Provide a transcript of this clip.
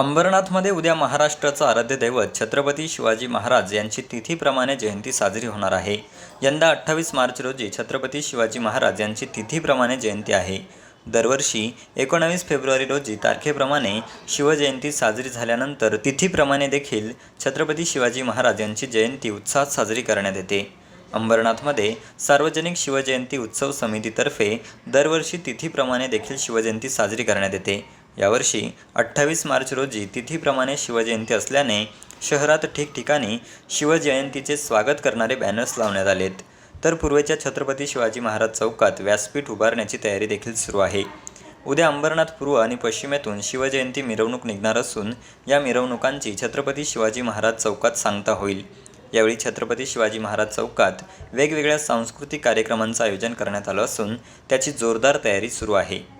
अंबरनाथमध्ये उद्या महाराष्ट्राचं आराध्य दैवत छत्रपती शिवाजी महाराज यांची तिथीप्रमाणे जयंती साजरी होणार आहे. यंदा अठ्ठावीस मार्च रोजी छत्रपती शिवाजी महाराज यांची तिथीप्रमाणे जयंती आहे. दरवर्षी एकोणावीस फेब्रुवारी रोजी तारखेप्रमाणे शिवजयंती साजरी झाल्यानंतर तिथीप्रमाणे देखील छत्रपती शिवाजी महाराज यांची जयंती उत्साहात साजरी करण्यात येते. अंबरनाथमध्ये सार्वजनिक शिवजयंती उत्सव समितीतर्फे दरवर्षी तिथीप्रमाणे देखील शिवजयंती साजरी करण्यात येते. यावर्षी अठ्ठावीस मार्च रोजी तिथीप्रमाणे शिवजयंती असल्याने शहरात ठिकठिकाणी शिवजयंतीचे स्वागत करणारे बॅनर्स लावण्यात आलेत. तर पूर्वेच्या छत्रपती शिवाजी महाराज चौकात व्यासपीठ उभारण्याची तयारी देखील सुरू आहे. उद्या अंबरनाथ पूर्व आणि पश्चिमेतून शिवजयंती मिरवणूक निघणार असून या मिरवणुकांची छत्रपती शिवाजी महाराज चौकात सांगता होईल. यावेळी छत्रपती शिवाजी महाराज चौकात वेगवेगळ्या सांस्कृतिक कार्यक्रमांचं आयोजन करण्यात आलं असून त्याची जोरदार तयारी सुरू आहे.